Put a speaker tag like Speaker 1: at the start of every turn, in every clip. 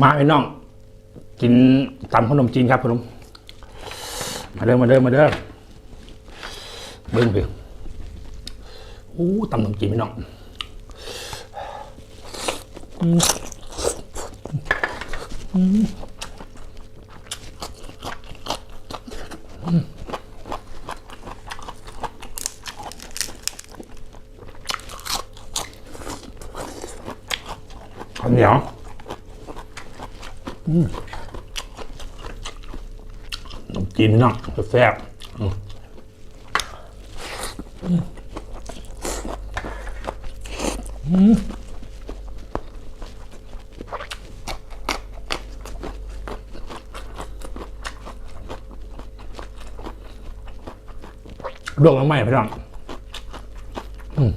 Speaker 1: มาไอ้น้อง กินตำขนมจีนครับขนมมาเด้อมาเด้อมาเด้อเบิ้งไปอู้ตำขนมจีนไอ้น้องอืมอืมอืมข้าวเหนียวข นมจีนพี่น้องแซ่บอืมอืมลวกน้ำไหม้พี่น้องอืม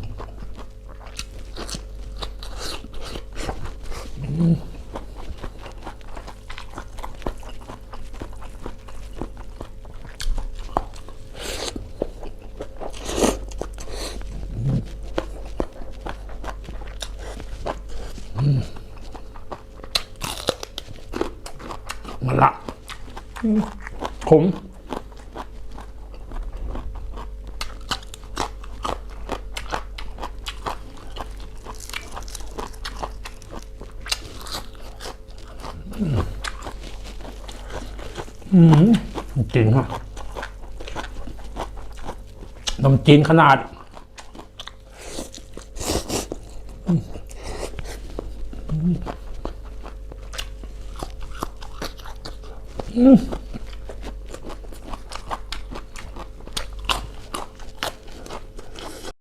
Speaker 1: มันละอืมขมอืมจริงฮะนมจีนขนาด อืม